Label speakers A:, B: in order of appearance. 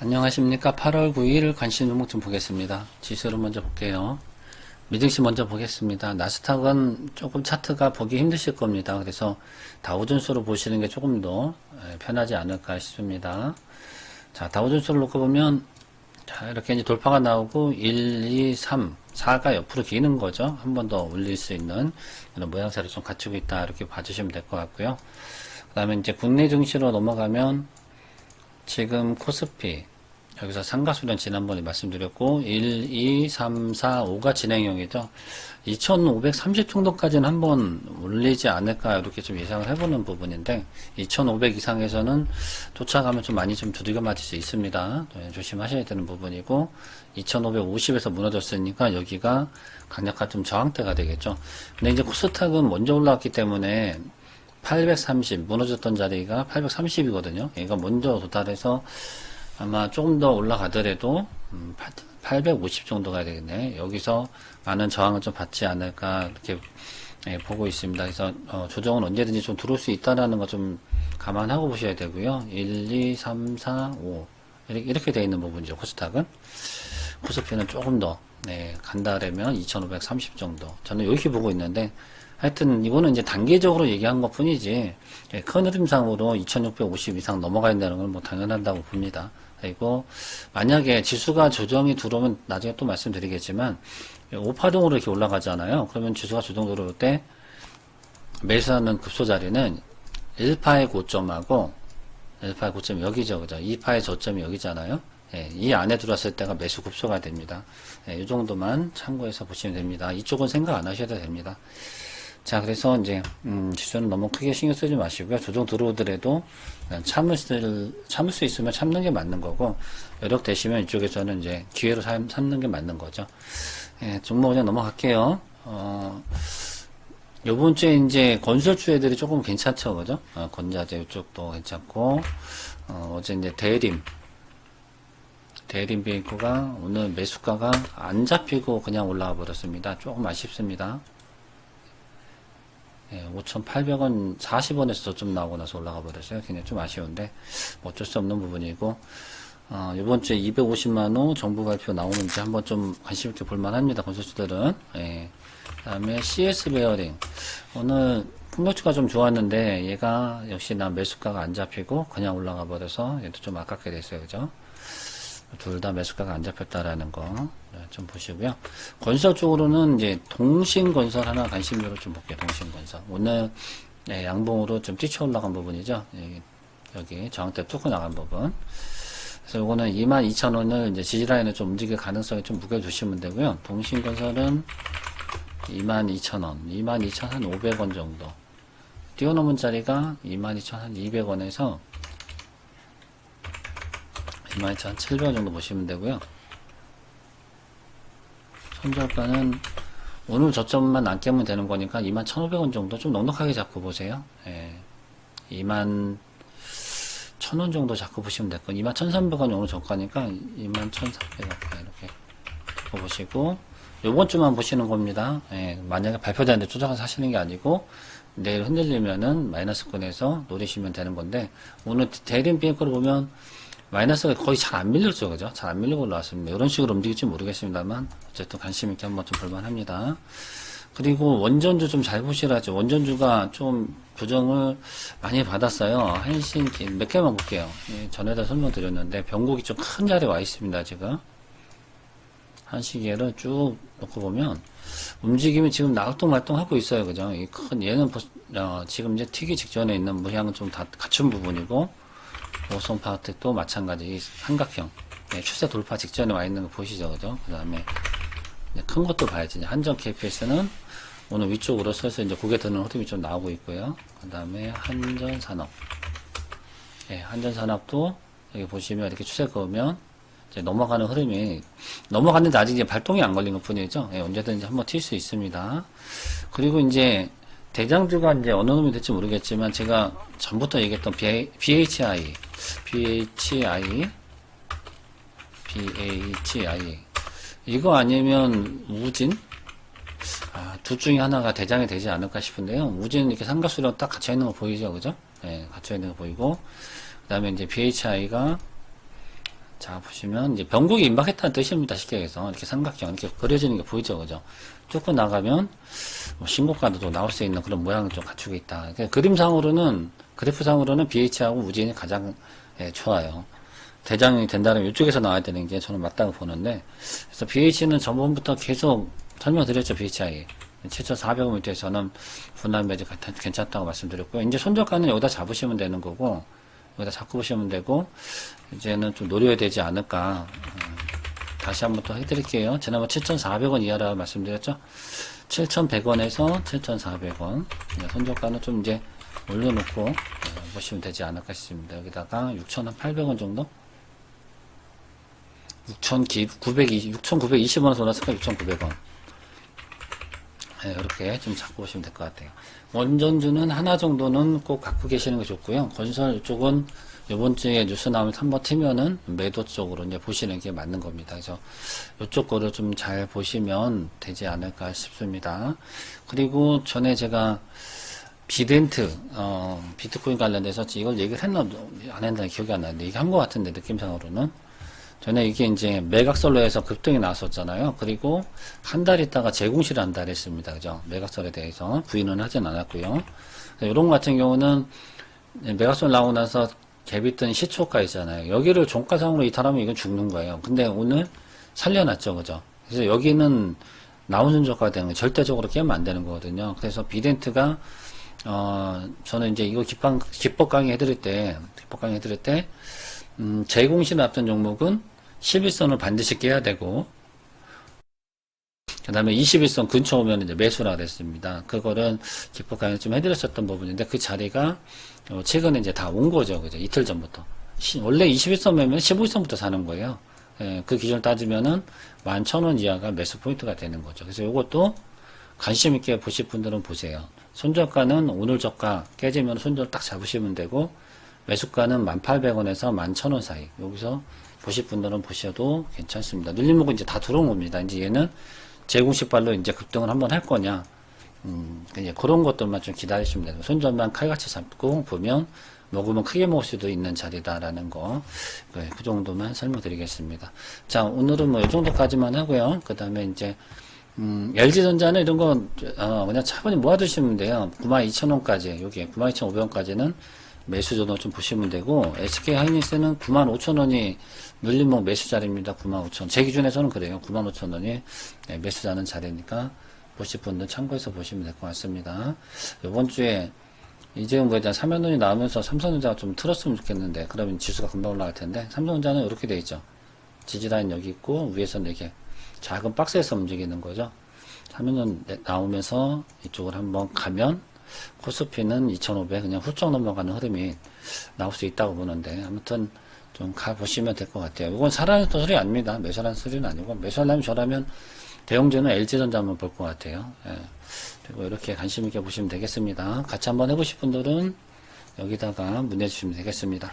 A: 안녕하십니까. 8월 9일 관심 종목 좀 보겠습니다. 지수를 먼저 볼게요. 미증시 먼저 보겠습니다. 나스닥은 조금 차트가 보기 힘드실 겁니다. 그래서 다우존수로 보시는 게 조금 더 예, 편하지 않을까 싶습니다. 자, 다우존수를 놓고 보면 자, 이렇게 이제 돌파가 나오고 1, 2, 3, 4가 옆으로 기는 거죠. 한 번 더 올릴 수 있는 그런 모양새를 좀 갖추고 있다. 이렇게 봐주시면 될 것 같고요. 그 다음에 이제 국내 증시로 넘어가면 지금 코스피 여기서 상가수는 지난번에 말씀드렸고 1, 2, 3, 4, 5가 진행형이죠. 2530 정도까지는 한번 올리지 않을까 이렇게 좀 예상을 해보는 부분인데 2500 이상에서는 도착하면 좀 많이 좀 두들겨 맞을 수 있습니다. 네, 조심하셔야 되는 부분이고 2550에서 무너졌으니까 여기가 강력한 좀 저항대가 되겠죠. 근데 이제 코스닥은 먼저 올라왔기 때문에 830 무너졌던 자리가 830이거든요. 얘가 먼저 도달해서 아마 조금 더 올라가더라도 음, 850 정도 가야 되겠네. 여기서 많은 저항을 좀 받지 않을까 이렇게 예, 보고 있습니다. 그래서 어, 조정은 언제든지 좀 들어올 수 있다라는 거 좀 감안하고 보셔야 되고요. 1, 2, 3, 4, 5 이렇게, 이렇게 되어 있는 부분이죠. 코스닥은 코스피는 조금 더 네, 간다라면 2530 정도. 저는 이렇게 보고 있는데 하여튼 이거는 이제 단계적으로 얘기한 것 뿐이지 예, 큰 흐름상으로 2650 이상 넘어가야 된다는 건 뭐 당연하다고 봅니다. 그리고 만약에 지수가 조정이 들어오면 나중에 또 말씀드리겠지만 5파동으로 이렇게 올라가잖아요. 그러면 지수가 조정 들어올 때 매수하는 급소 자리는 1파의 고점하고 1파의 고점이 여기죠. 그죠? 2파의 저점이 여기잖아요. 예, 이 안에 들어왔을 때가 매수 급소가 됩니다. 예, 이 정도만 참고해서 보시면 됩니다. 이쪽은 생각 안 하셔도 됩니다. 자, 그래서 이제, 음, 지수는 너무 크게 신경 쓰지 마시고요. 조정 들어오더라도 참을 수, 참을 수 있으면 참는 게 맞는 거고, 여력 되시면 이쪽에서는 이제 기회로 삼, 삼는 게 맞는 거죠. 예, 종목 그냥 넘어갈게요. 어, 요번 주에 이제 건설주 애들이 조금 괜찮죠, 그죠? 어, 건자재 이쪽도 괜찮고, 어, 어제 이제 대림, 대림 비행코가 오늘 매수가가 안 잡히고 그냥 올라와 버렸습니다. 조금 아쉽습니다. 예, 5,800원, 40원에서 저점 나오고 나서 올라가 버렸어요. 굉장히 좀 아쉬운데, 뭐 어쩔 수 없는 부분이고, 어, 이번 주에 250만원 정부 발표 나오는지 한번 좀 관심 있게 볼만 합니다. 건설주들은. 예. 그 다음에 CS 베어링. 오늘 폭력주가 좀 좋았는데, 얘가 역시나 매수가가 안 잡히고, 그냥 올라가 버려서, 얘도 좀 아깝게 됐어요. 그죠? 둘 다 매수가가 안 잡혔다라는 거 좀 보시고요. 건설 쪽으로는 이제 동신건설 하나 관심으로 좀 볼게요. 동신건설. 오늘 네, 양봉으로 좀 뛰쳐 올라간 부분이죠. 여기, 여기 저항대 뚫고 나간 부분. 그래서 이거는 22,000원을 이제 지지라인을 좀 움직일 가능성이 좀 무게두시면 되고요. 동신건설은 22,000원, 22,500원 정도. 뛰어넘은 자리가 22,200원에서 22,700원 정도 보시면 되고요. 손절가는 오늘 저점만 안 깨면 되는 거니까 21,500원 정도 좀 넉넉하게 잡고 보세요. 예. 2만 1,000원 정도 잡고 보시면 될 거. 21,300원이 오늘 저가니까 21,300원 이렇게 잡고 보시고 요번 주만 보시는 겁니다. 예. 만약에 발표되는데 쫓아가서 사시는 게 아니고 내일 흔들리면은 마이너스권에서 노리시면 되는 건데 오늘 대림 비행거를 보면 마이너스가 거의 잘 안 밀렸죠, 그죠? 잘 안 밀리고 올라왔습니다. 이런 식으로 움직일지 모르겠습니다만, 어쨌든 관심 있게 한번 좀 볼만 합니다. 그리고 원전주 좀 잘 보시라죠. 원전주가 좀 부정을 많이 받았어요. 한신, 몇 개만 볼게요. 예, 전에다 설명드렸는데, 병국이 좀 큰 자리에 와 있습니다, 지금. 한 시계를 쭉 놓고 보면, 움직임이 지금 나울동말동 하고 있어요, 그죠? 이 큰, 얘는, 어, 지금 이제 튀기 직전에 있는 모양은 좀 다 갖춘 부분이고, 오손 파워텍도 마찬가지 삼각형. 네, 추세 돌파 직전에 와 있는 거 보시죠? 그죠? 그 다음에 큰 것도 봐야지. 한정 KPS는 오늘 위쪽으로 서서 이제 고개 드는 흐름이 좀 나오고 있고요. 그 다음에 한전산업. 네, 한전산업도 여기 보시면 이렇게 추세 그으면 이제 넘어가는 흐름이 넘어갔는데 아직 이제 발동이 안 걸린 것 뿐이죠. 네, 언제든지 한번 튈 수 있습니다. 그리고 이제 대장주가 이제 어느 놈이 될지 모르겠지만 제가 전부터 얘기했던 BHI, BHI, BHI 이거 아니면 우진 아, 둘 중에 하나가 대장이 되지 않을까 싶은데요. 우진 이렇게 삼각수령 딱 갇혀 있는 거 보이죠, 그죠? 네, 갇혀 있는 거 보이고 그 다음에 이제 BHI가 자, 보시면, 이제 변곡이 임박했다는 뜻입니다. 쉽게 해서. 이렇게 삼각형, 이렇게 그려지는 게 보이죠. 그죠? 조금 나가면, 뭐 신고가도 나올 수 있는 그런 모양을 좀 갖추고 있다. 그러니까 그림상으로는, 그래프상으로는 BH하고 우진이 가장 예, 좋아요. 대장이 된다면 이쪽에서 나와야 되는 게 저는 맞다고 보는데, 그래서 BH는 전번부터 계속 설명드렸죠, BHI. 7,400m에서는 분할 매직 괜찮다고 말씀드렸고요. 이제 손절가는 여기다 잡으시면 되는 거고, 여기다 잡고 보시면 되고, 이제는 좀 노려야 되지 않을까. 음, 다시 한번 또 해드릴게요. 지난번 7,400원 이하라 말씀드렸죠? 7,100원에서 7,400원. 손절가는 좀 이제 올려놓고 어, 보시면 되지 않을까 싶습니다. 여기다가 6,800원 정도? 6,920, 6,920원에서 올랐을까? 6,900원. 네, 이렇게 좀 잡고 보시면 될 것 같아요. 원전주는 하나 정도는 꼭 갖고 계시는 게 좋고요. 건설 이쪽은 이번 주에 뉴스 나오면 한번 트면은 매도 쪽으로 이제 보시는 게 맞는 겁니다. 그래서 이쪽 거를 좀 잘 보시면 되지 않을까 싶습니다. 그리고 전에 제가 비덴트, 어, 비트코인 관련돼서 이걸 얘기를 했나, 안 했나 기억이 안 나는데, 얘기 한 것 같은데, 느낌상으로는. 전에 이게 이제 매각설로 해서 급등이 나왔었잖아요. 그리고 한 달 있다가 재공시를 한다 그랬습니다. 그죠? 매각설에 대해서 부인은 하진 않았고요. 이런 것 같은 경우는 매각설 나오고 나서 갭있던 시초가 있잖아요. 여기를 종가상으로 이탈하면 이건 죽는 거예요. 근데 오늘 살려놨죠. 그죠? 그래서 여기는 나오는 저가가 되는 거예요. 절대적으로 깨면 안 되는 거거든요. 그래서 비덴트가 어, 저는 이제 이거 기법 강의 해드릴 때, 기법 강의 해드릴 때, 음, 재공시를 앞둔 종목은 11선을 반드시 깨야 되고, 그 다음에 21선 근처 오면 이제 매수라 그랬습니다. 그거는 기법 강의 좀 해드렸었던 부분인데, 그 자리가, 어, 최근에 이제 다 온 거죠. 그죠? 이틀 전부터. 시, 원래 21선 매면 15선부터 사는 거예요. 예, 그 기준을 따지면은 11,000원 이하가 매수 포인트가 되는 거죠. 그래서 이것도 관심 있게 보실 분들은 보세요. 손절가는 오늘 저가 깨지면 손절 딱 잡으시면 되고 매수가는 1,800원에서 11,000원 사이. 여기서 보실 분들은 보셔도 괜찮습니다. 눌림목은 이제 다 들어온 겁니다. 이제 얘는 제공식 발로 이제 급등을 한번 할 거냐. 음, 이제 그런 것들만 좀 기다리시면 돼요. 손절만 칼같이 잡고 보면 먹으면 크게 먹을 수도 있는 자리다라는 거. 네, 그 정도만 설명드리겠습니다. 자, 오늘은 뭐 이 정도까지만 하고요. 그 다음에 이제 음, LG전자는 이런 거, 어, 그냥 차분히 모아두시면 돼요. 92,000원까지, 여기 92,500원까지는 매수 전호 좀 보시면 되고, SK 하이닉스는 95,000원이 눌림목 매수 자리입니다. 95,000원. 제 기준에서는 그래요. 95,000원이 네, 매수 자는 자리니까 보실 분들 참고해서 보시면 될 것 같습니다. 이번 주에 이재용 부회장 삼연론이 나오면서 삼성전자가 좀 틀었으면 좋겠는데, 그러면 지수가 금방 올라갈 텐데, 삼성전자는 이렇게 돼 있죠. 지지라인 여기 있고, 위에서는 이렇게 작은 박스에서 움직이는 거죠. 화면은 나오면서 이쪽을 한번 가면 코스피는 2,500 그냥 훌쩍 넘어가는 흐름이 나올 수 있다고 보는데 아무튼 좀 가보시면 될 것 같아요. 이건 사라는 소리 아닙니다. 매수라는 소리는 아니고 매수하려면 저라면 대형주는 LG전자 한번 볼 것 같아요. 예. 그리고 이렇게 관심 있게 보시면 되겠습니다. 같이 한번 해보실 분들은 여기다가 문의 주시면 되겠습니다.